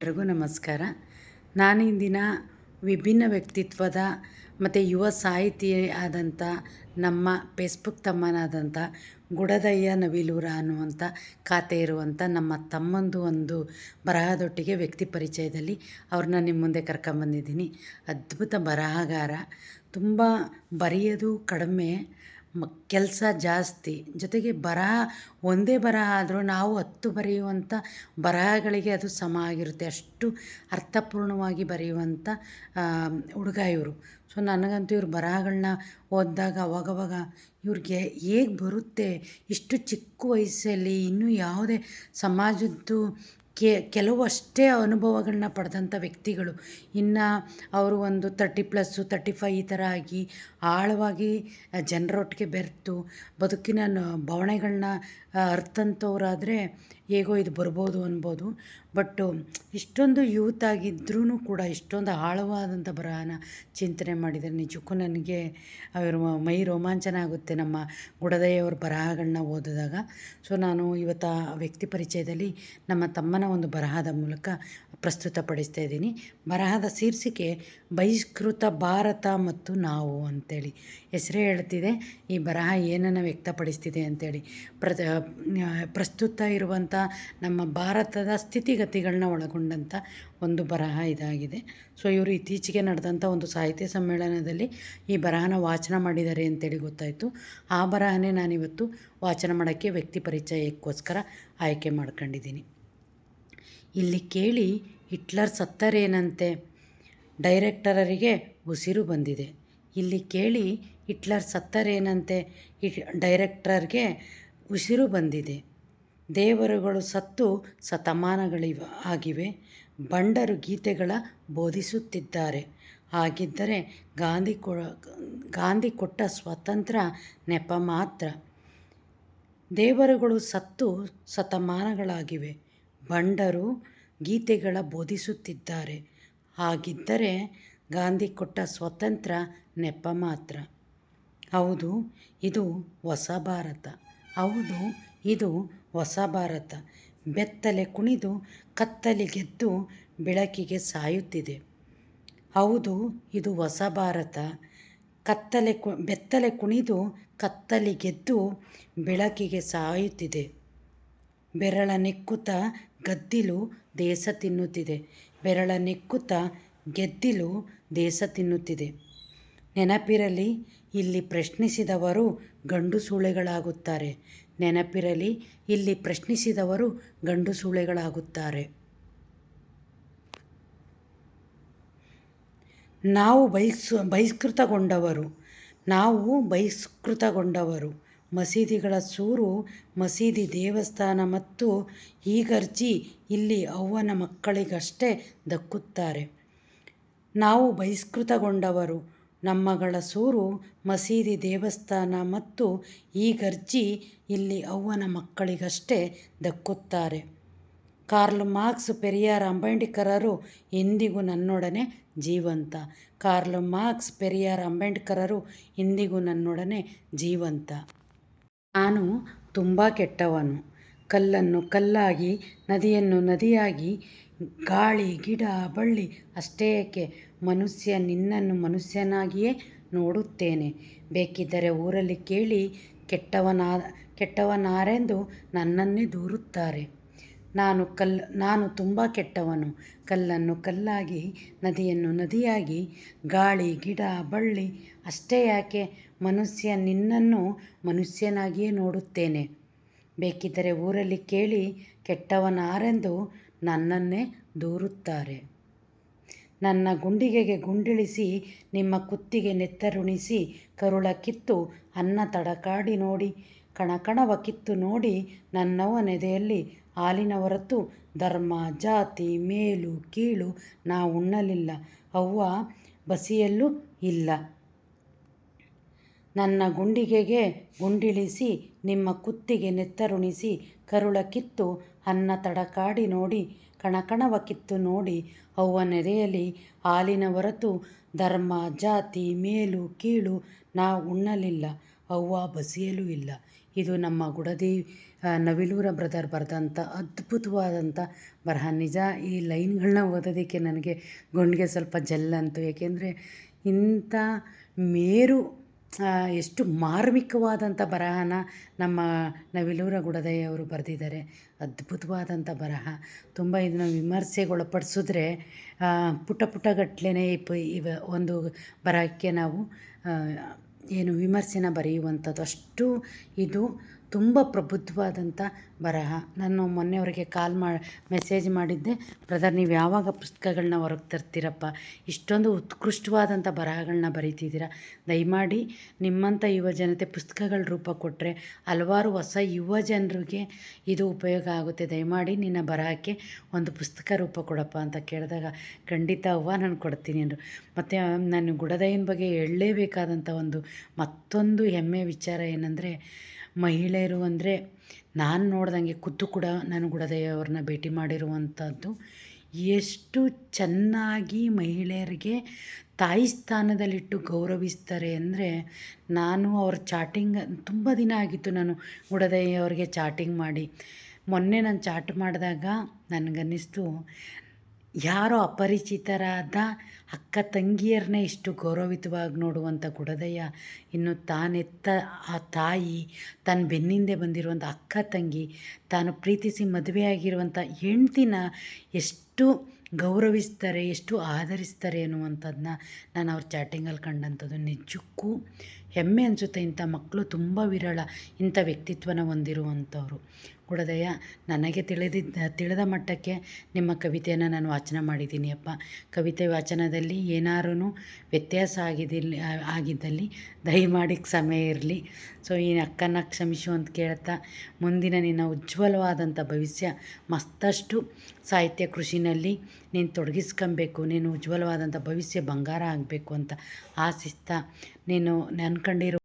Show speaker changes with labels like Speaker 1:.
Speaker 1: ಎಲ್ರಿಗೂ ನಮಸ್ಕಾರ. ನಾನು ಇಂದಿನ ವಿಭಿನ್ನ ವ್ಯಕ್ತಿತ್ವದ ಮತ್ತು ಯುವ ಸಾಹಿತಿ ಆದಂಥ ನಮ್ಮ ಫೇಸ್ಬುಕ್ ತಮ್ಮನಾದಂಥ ಗುಡದಯ್ಯ ನವಿಲೂರ ಅನ್ನುವಂಥ ಖಾತೆ ಇರುವಂಥ ನಮ್ಮ ತಮ್ಮಂದು ಒಂದು ಬರಹದೊಟ್ಟಿಗೆ ವ್ಯಕ್ತಿ ಪರಿಚಯದಲ್ಲಿ ಅವ್ರನ್ನ ನಿಮ್ಮ ಮುಂದೆ ಕರ್ಕೊಂಬಂದಿದ್ದೀನಿ ಅದ್ಭುತ ಬರಹಗಾರ. ತುಂಬ ಬರೆಯೋದು ಕಡಿಮೆ ಮ, ಕೆಲಸ ಜಾಸ್ತಿ. ಜೊತೆಗೆ ಬರಹ ಒಂದೇ ಬರಹ ಆದರೂ ನಾವು ಹತ್ತು ಬರೆಯುವಂಥ ಬರಹಗಳಿಗೆ ಅದು ಸಮ ಆಗಿರುತ್ತೆ. ಅಷ್ಟು ಅರ್ಥಪೂರ್ಣವಾಗಿ ಬರೆಯುವಂಥ ಹುಡುಗ ಇವರು. ಸೊ ನನಗಂತೂ ಇವ್ರ ಬರಹಗಳನ್ನ ಓದಿದಾಗ ಅವಾಗವಾಗ ಇವ್ರಿಗೆ ಹೇಗೆ ಬರುತ್ತೆ? ಇಷ್ಟು ಚಿಕ್ಕ ವಯಸ್ಸಲ್ಲಿ ಇನ್ನೂ ಯಾವುದೇ ಸಮಾಜದ್ದು ಕೆಲವು ಅಷ್ಟೇ ಅನುಭವಗಳನ್ನ ಪಡೆದಂಥ ವ್ಯಕ್ತಿಗಳು. ಇನ್ನು ಅವರು ಒಂದು ತರ್ಟಿ ಪ್ಲಸ್ಸು ತರ್ಟಿ ಫೈ ಈ ಥರ ಆಗಿ ಆಳವಾಗಿ ಜನರೊಟ್ಟಿಗೆ ಬೆರೆತು ಬದುಕಿನ ಬವಣೆಗಳನ್ನ ಅರ್ತಂಥವ್ರಾದರೆ ಹೇಗೋ ಇದು ಬರ್ಬೋದು ಅನ್ಬೋದು. ಬಟ್ಟು ಇಷ್ಟೊಂದು ಯೂತ್ ಆಗಿದ್ರೂ ಕೂಡ ಇಷ್ಟೊಂದು ಆಳವಾದಂಥ ಬರಹನ ಚಿಂತನೆ ಮಾಡಿದರೆ ನಿಜಕ್ಕೂ ನನಗೆ ಅವರು ಮೈ ರೋಮಾಂಚನ ಆಗುತ್ತೆ ನಮ್ಮ ಗುಡದಯ್ಯವ್ರ ಬರಹಗಳನ್ನ ಓದಿದಾಗ. ಸೊ ನಾನು ಇವತ್ತು ವ್ಯಕ್ತಿ ಪರಿಚಯದಲ್ಲಿ ನಮ್ಮ ತಮ್ಮನ ಒಂದು ಬರಹದ ಮೂಲಕ ಪ್ರಸ್ತುತಪಡಿಸ್ತಾ ಇದ್ದೀನಿ. ಬರಹದ ಶೀರ್ಷಿಕೆ ಬಹಿಷ್ಕೃತ ಭಾರತ ಮತ್ತು ನಾವು ಅಂತೇಳಿ. ಹೆಸರೇ ಹೇಳ್ತಿದೆ. ಈ ಬರಹ ಏನನ್ನು ವ್ಯಕ್ತಪಡಿಸ್ತಿದೆ ಅಂತೇಳಿ. ಪ್ರ ಪ್ರಸ್ತುತ ಇರುವಂಥ ನಮ್ಮ ಭಾರತದ ಸ್ಥಿತಿಗತಿಗಳನ್ನ ಒಳಗೊಂಡಂಥ ಒಂದು ಬರಹ ಇದಾಗಿದೆ. ಸೊ, ಇವರು ಇತ್ತೀಚೆಗೆ ನಡೆದಂಥ ಒಂದು ಸಾಹಿತ್ಯ ಸಮ್ಮೇಳನದಲ್ಲಿ ಈ ಬರಹನ ವಾಚನ ಮಾಡಿದ್ದಾರೆ ಅಂತೇಳಿ ಗೊತ್ತಾಯಿತು. ಆ ಬರಹನೇ ನಾನಿವತ್ತು ವಾಚನ ಮಾಡೋಕ್ಕೆ ವ್ಯಕ್ತಿ ಪರಿಚಯಕ್ಕೋಸ್ಕರ ಆಯ್ಕೆ ಮಾಡ್ಕೊಂಡಿದ್ದೀನಿ. ಇಲ್ಲಿ ಕೇಳಿ ಹಿಟ್ಲರ್ ಸತ್ತರೇನಂತೆ? ಡೈರೆಕ್ಟರರಿಗೆ ಉಸಿರು ಬಂದಿದೆ. ಇಲ್ಲಿ ಕೇಳಿ ಹಿಟ್ಲರ್ ಸತ್ತರೇನಂತೆ? ಡೈರೆಕ್ಟರ್ಗೆ ಉಸಿರು ಬಂದಿದೆ. ದೇವರುಗಳು ಸತ್ತು ಶತಮಾನಗಳಿವ ಆಗಿವೆ. ಬಂಡರು ಗೀತೆಗಳ ಬೋಧಿಸುತ್ತಿದ್ದಾರೆ. ಹಾಗಿದ್ದರೆ ಗಾಂಧಿ ಕೊ, ಗಾಂಧಿ ಕೊಟ್ಟ ಸ್ವಾತಂತ್ರ್ಯ ನೆಪ ಮಾತ್ರ. ದೇವರುಗಳು ಸತ್ತು ಶತಮಾನಗಳಾಗಿವೆ. ಬಂಡರು ಗೀತೆಗಳ ಬೋಧಿಸುತ್ತಿದ್ದಾರೆ. ಹಾಗಿದ್ದರೆ ಗಾಂಧಿ ಕೊಟ್ಟ ಸ್ವಾತಂತ್ರ್ಯ ನೆಪ ಮಾತ್ರ. ಹೌದು, ಇದು ಹೊಸ ಭಾರತ. ಹೌದು, ಇದು ಹೊಸ ಭಾರತ. ಬೆತ್ತಲೆ ಕುಣಿದು ಕತ್ತಲಿ ಗೆದ್ದು ಬೆಳಕಿಗೆ ಸಾಯುತ್ತಿದೆ. ಹೌದು, ಇದು ಹೊಸ ಭಾರತ. ಕತ್ತಲೆ ಕು, ಬೆತ್ತಲೆ ಕುಣಿದು ಕತ್ತಲಿ ಗೆದ್ದು ಬೆಳಕಿಗೆ ಸಾಯುತ್ತಿದೆ. ಬೆರಳ ನೆಕ್ಕುತ್ತ ಗದ್ದಿಲು ದೇಶ ತಿನ್ನುತ್ತಿದೆ. ಬೆರಳ ನೆಕ್ಕುತ್ತ ಗೆದ್ದಿಲು ದೇಶ ತಿನ್ನುತ್ತಿದೆ. ನೆನಪಿರಲಿ, ಇಲ್ಲಿ ಪ್ರಶ್ನಿಸಿದವರು ಗಂಡು ಸೂಳೆಗಳಾಗುತ್ತಾರೆ. ನೆನಪಿರಲಿ, ಇಲ್ಲಿ ಪ್ರಶ್ನಿಸಿದವರು ಗಂಡು ಸೂಳೆಗಳಾಗುತ್ತಾರೆ. ನಾವು ಬಹಿಸ್, ಬಹಿಷ್ಕೃತಗೊಂಡವರು. ನಾವು ಬಹಿಷ್ಕೃತಗೊಂಡವರು. ಮಸೀದಿಗಳ ಸೂರು, ಮಸೀದಿ ದೇವಸ್ಥಾನ ಮತ್ತು ಈಗರ್ಜಿ ಇಲ್ಲಿ ಅವ್ವನ ಮಕ್ಕಳಿಗಷ್ಟೇ ದಕ್ಕುತ್ತಾರೆ. ನಾವು ಬಹಿಷ್ಕೃತಗೊಂಡವರು. ನಮ್ಮಗಳ ಸೂರು ಮಸೀದಿ ದೇವಸ್ಥಾನ ಮತ್ತು ಈ ಗರ್ಜಿ ಇಲ್ಲಿ ಅವ್ವನ ಮಕ್ಕಳಿಗಷ್ಟೇ ದಕ್ಕುತ್ತಾರೆ. ಕಾರ್ಲ್ ಮಾರ್ಕ್ಸ್ ಪೆರಿಯಾರ್ ಅಂಬೇಡ್ಕರರು ಇಂದಿಗೂ ನನ್ನೊಡನೆ ಜೀವಂತ. ಕಾರ್ಲ್ ಮಾರ್ಕ್ಸ್ ಪೆರಿಯಾರ್ ಅಂಬೇಡ್ಕರರು ಇಂದಿಗೂ ನನ್ನೊಡನೆ ಜೀವಂತ. ನಾನು ತುಂಬ ಕೆಟ್ಟವನು. ಕಲ್ಲನ್ನು ಕಲ್ಲಾಗಿ, ನದಿಯನ್ನು ನದಿಯಾಗಿ ಗಾಳಿ, ಗಿಡ, ಬಳ್ಳಿ ಅಷ್ಟೇ ಏಕೆ? ಮನುಷ್ಯ ನಿನ್ನನ್ನು ಮನುಷ್ಯನಾಗಿಯೇ ನೋಡುತ್ತೇನೆ. ಬೇಕಿದ್ದರೆ ಊರಲ್ಲಿ ಕೇಳಿ ಕೆಟ್ಟವನಾ, ಕೆಟ್ಟವನಾರೆಂದು ನನ್ನನ್ನೇ ದೂರುತ್ತಾರೆ. ನಾನು ಕಲ್ಲು ನಾನು ತುಂಬ ಕೆಟ್ಟವನು. ಕಲ್ಲನ್ನು ಕಲ್ಲಾಗಿ, ನದಿಯನ್ನು ನದಿಯಾಗಿ, ಗಾಳಿ, ಗಿಡ, ಬಳ್ಳಿ ಅಷ್ಟೇ ಯಾಕೆ? ಮನುಷ್ಯ ನಿನ್ನನ್ನು ಮನುಷ್ಯನಾಗಿಯೇ ನೋಡುತ್ತೇನೆ. ಬೇಕಿದ್ದರೆ ಊರಲ್ಲಿ ಕೇಳಿ ಕೆಟ್ಟವನಾರೆಂದು ನನ್ನನ್ನೇ ದೂರುತ್ತಾರೆ. ನನ್ನ ಗುಂಡಿಗೆಗೆ ಗುಂಡಿಳಿಸಿ, ನಿಮ್ಮ ಕುತ್ತಿಗೆ ನೆತ್ತರುಣಿಸಿ, ಕರುಳ ಕಿತ್ತು ಅನ್ನ ತಡಕಾಡಿ ನೋಡಿ ಕಣಕಣವ ಕಿತ್ತು ನೋಡಿ, ನನ್ನವ ನೆದೆಯಲ್ಲಿ ಹಾಲಿನ ಹೊರತು ಧರ್ಮ, ಜಾತಿ, ಮೇಲು, ಕೀಳು ನಾ ಉಣ್ಣಲಿಲ್ಲ, ಅವ್ವ ಬಸಿಯಲ್ಲೂ ಇಲ್ಲ. ನನ್ನ ಗುಂಡಿಗೆಗೆ ಗುಂಡಿಳಿಸಿ ನಿಮ್ಮ ಕುತ್ತಿಗೆ ನೆತ್ತರುಣಿಸಿ ಕರುಳ ಕಿತ್ತು ಅನ್ನ ತಡಕಾಡಿ ನೋಡಿ ಕಣಕಣವ ಕಿತ್ತು ನೋಡಿ ಅವ್ವ ನೆರೆಯಲಿ ಹಾಲಿನ ಹೊರತು ಧರ್ಮ ಜಾತಿ ಮೇಲು ಕೀಳು ನಾ ಉಣ್ಣಲಿಲ್ಲ ಅವ್ವ ಬಸಿಯಲೂ ಇಲ್ಲ. ಇದು ನಮ್ಮ ಗುಡದಿ ಆ, ನವಿಲೂರ ಬ್ರದರ್ ಬರೆದಂಥ ಅದ್ಭುತವಾದಂಥ ಬರಹ. ನಿಜ ಈ ಲೈನ್ಗಳನ್ನ ಓದೋದಕ್ಕೆ ನನಗೆ ಗುಂಡಿಗೆ ಸ್ವಲ್ಪ ಜಲ್ಲಂತು ಏಕೆಂದರೆ ಇಂಥ ಮೇರು ಎಷ್ಟು ಮಾರ್ಮಿಕವಾದಂಥ ಬರಹನ ನಮ್ಮ ನವಿಲೂರ ಗುಡದಯ್ಯವರು ಬರೆದಿದ್ದಾರೆ. ಅದ್ಭುತವಾದಂಥ ಬರಹ. ತುಂಬ ಇದನ್ನ ವಿಮರ್ಶೆಗೊಳಪಡಿಸಿದ್ರೆ ಪುಟ ಪುಟಗಟ್ಲೆ ಇವ, ಒಂದು ಬರಹಕ್ಕೆ ನಾವು ಏನು ವಿಮರ್ಶೆನ ಬರೆಯುವಂಥದ್ದು. ಅಷ್ಟು ಇದು ತುಂಬ ಪ್ರಬುದ್ಧವಾದಂಥ ಬರಹ. ನಾನು ಮೊನ್ನೆ ಅವರಿಗೆ ಕಾಲ್ ಮಾ, ಮೆಸೇಜ್ ಮಾಡಿದ್ದೆ, ಬ್ರದರ್, ನೀವು ಯಾವಾಗ ಪುಸ್ತಕಗಳನ್ನ ಹೊರಗೆ ತರ್ತೀರಪ್ಪ? ಇಷ್ಟೊಂದು ಉತ್ಕೃಷ್ಟವಾದಂಥ ಬರಹಗಳನ್ನ ಬರೀತಿದ್ದೀರಾ? ದಯಮಾಡಿ ನಿಮ್ಮಂಥ ಯುವ ಜನತೆ ಪುಸ್ತಕಗಳ ರೂಪ ಕೊಟ್ಟರೆ ಹಲವಾರು ಹೊಸ ಯುವ ಜನರಿಗೆ ಇದು ಉಪಯೋಗ ಆಗುತ್ತೆ. ದಯಮಾಡಿ ನಿನ್ನ ಬರಹಕ್ಕೆ ಒಂದು ಪುಸ್ತಕ ರೂಪ ಕೊಡಪ್ಪ ಅಂತ ಕೇಳಿದಾಗ, ಖಂಡಿತ ಅವ್ವ, ನಾನು ಕೊಡ್ತೀನಿ ಅಂದರು. ಮತ್ತು ನಾನು ಗುಡದಯ್ಯನ ಬಗ್ಗೆ ಹೇಳಲೇಬೇಕಾದಂಥ ಒಂದು ಮತ್ತೊಂದು ಹೆಮ್ಮೆ ವಿಚಾರ ಏನಂದರೆ ಮಹಿಳೆಯರು ಅಂದರೆ ನಾನು ನೋಡ್ದಂಗೆ ಖುದ್ದು ಕೂಡ ನಾನು ಗುಡದಯ್ಯ ಅವ್ರನ್ನ ಭೇಟಿ ಮಾಡಿರುವಂಥದ್ದು ಎಷ್ಟು ಚೆನ್ನಾಗಿ ಮಹಿಳೆಯರಿಗೆ ತಾಯಿ ಸ್ಥಾನದಲ್ಲಿಟ್ಟು ಗೌರವಿಸ್ತಾರೆ ಅಂದರೆ ನಾನು ಅವ್ರ ಚಾಟಿಂಗ್ ತುಂಬ ದಿನ ಆಗಿತ್ತು ನಾನು ಗುಡದಯ್ಯ ಅವ್ರಿಗೆ ಚಾಟಿಂಗ್ ಮಾಡಿ. ಮೊನ್ನೆ ನಾನು ಚಾಟ್ ಮಾಡಿದಾಗ ನನಗನ್ನಿಸ್ತು ಯಾರೋ ಅಪರಿಚಿತರಾದ ಅಕ್ಕ ತಂಗಿಯರನ್ನೇ ಇಷ್ಟು ಗೌರವಿತವಾಗಿ ನೋಡುವಂಥ ಗುಡದಯ್ಯ ಇನ್ನು ತಾನೆತ್ತ ಆ ತಾಯಿ, ತನ್ನ ಬೆನ್ನಿಂದೆ ಬಂದಿರುವಂಥ ಅಕ್ಕ ತಂಗಿ, ತಾನು ಪ್ರೀತಿಸಿ ಮದುವೆಯಾಗಿರುವಂಥ ಹೆಂಡ್ತಿನ ಎಷ್ಟು ಗೌರವಿಸ್ತಾರೆ, ಎಷ್ಟು ಆಧರಿಸ್ತಾರೆ ಅನ್ನುವಂಥದ್ದನ್ನ ನಾನು ಅವ್ರ ಚಾಟಿಂಗಲ್ಲಿ ಕಂಡಂಥದ್ದು ನಿಜಕ್ಕೂ ಹೆಮ್ಮೆ ಅನಿಸುತ್ತೆ ಇಂಥ ಮಕ್ಕಳು ತುಂಬ ವಿರಳ ಇಂಥ ವ್ಯಕ್ತಿತ್ವನ ಹೊಂದಿರುವಂಥವ್ರು. ಗುಡದಯ್ಯ ನನಗೆ ತಿಳಿದಿದ್ದ ತಿಳಿದ ಮಟ್ಟಕ್ಕೆ ನಿಮ್ಮ ಕವಿತೆಯನ್ನು ನಾನು ವಾಚನ ಮಾಡಿದ್ದೀನಿ ಅಪ್ಪ. ಕವಿತೆ ವಾಚನದಲ್ಲಿ ಏನಾರೂ ವ್ಯತ್ಯಾಸ ಆಗಿದ್ದಿಲ್ಲ ಆಗಿದ್ದಲ್ಲಿ ದಯಮಾಡಿ ಸಮಯ ಇರಲಿ. ಸೊ, ಈ ಅಕ್ಕನ ಕ್ಷಮಿಸು ಅಂತ ಕೇಳ್ತಾ ಮುಂದಿನ ನಿನ್ನ ಉಜ್ವಲವಾದಂಥ ಭವಿಷ್ಯ ಮತ್ತಷ್ಟು ಸಾಹಿತ್ಯ ಕೃಷಿನಲ್ಲಿ ನೀನು ತೊಡಗಿಸ್ಕೊಬೇಕು ನೀನು ಉಜ್ವಲವಾದಂಥ ಭವಿಷ್ಯ ಬಂಗಾರ ಆಗಬೇಕು ಅಂತ ಆಶಿಸ್ತಾ ನೀನು ಅನ್ಕೊಂಡಿರೋ